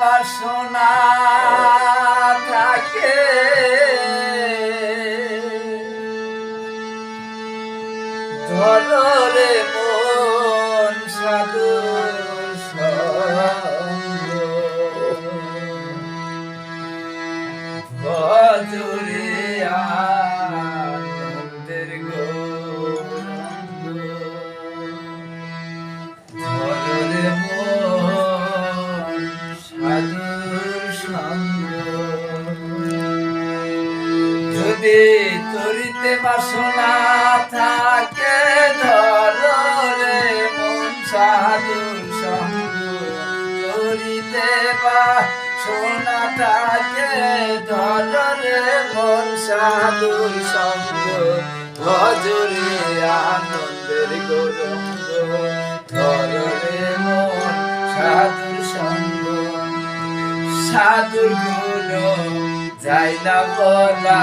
বাসনা থাকে। ধরে মন সাধু ভজরে যদি তরিতে বাসনা থাকে ধরে মন সাধুর সঙ্গ। বাসনা থাকে ধরে মন সাধুর সঙ্গ। ভজরে আনন্দের গৌরঙ্গ মন সাধুর সঙ্গ। সাধুর গুণ যাই না বলা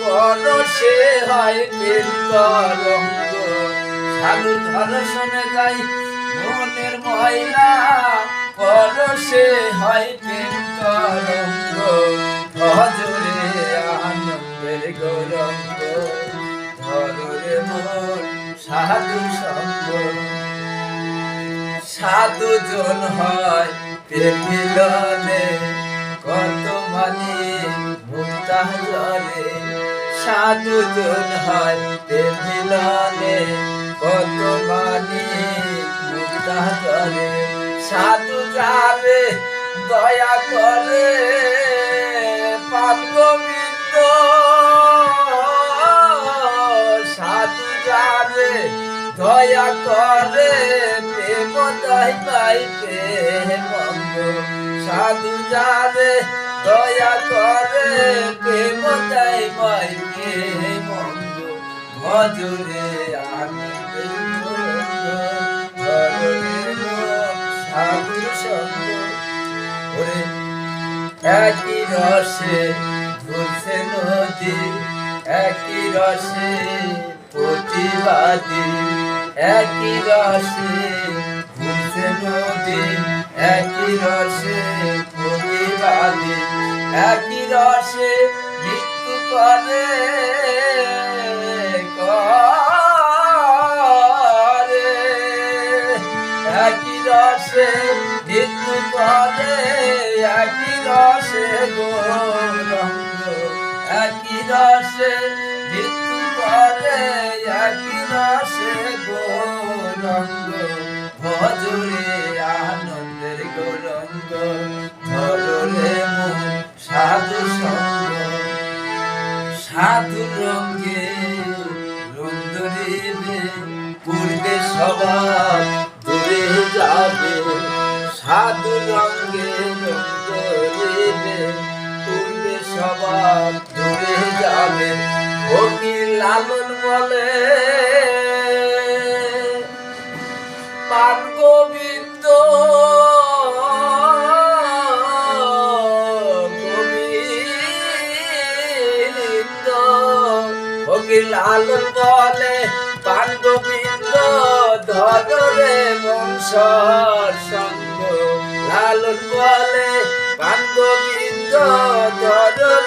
পরশে হয় কীর্তরঙ্গ সাধু যাই মনের পরশে হয় কীর্তরঙ্গ ভজরে আনন্দের গৌরঙ্গ। ধরে মন সাধু সঙ্গ। সাধু জন হয় মিলনে কত মানে। জলে সাধু জন হয় মিলনে, কত মানে মুক্তা জলে সাধু যাবে, দয়া করে পাপ গোবিন্দ সাধু যাবে, দয়া করে, প্রেম দয় পাই প্রেমঙ্গ সাধু যাবে দয়া করে প্রেম দয় পাই প্রেমঙ্গ ভজরে ওরে একই রসে ঘুরছে নদী, একই রসে প্রতিবাদী, একই রসে ঘুরছে নদী একই রসে প্রতিবাদী, একই রসে মৃত্যু করে। করে। একই রসে মৃত্যু করে, একই রসে গৌরঙ্গ, একই রসে মৃত্যু করে, একই রসে গৌরঙ্গ। ভজরে আনন্দের গৌরঙ্গ ভজরে মন সাধু সঙ্গ। সাধু রঙ্গে রং ধরিবে পূর্বে সবার দূরে যাবে। সাধু রঙ্গে রং ধরিবে পূর্বে সবার দূরে যাবে। ফকির লালন বলে পান গোবিন্দ। গোবিন্দ। ফকির লালন বলে পান গোবিন্দ ধরে বংশর সঙ্গ। লালন বলে গোবিন্দ ধরে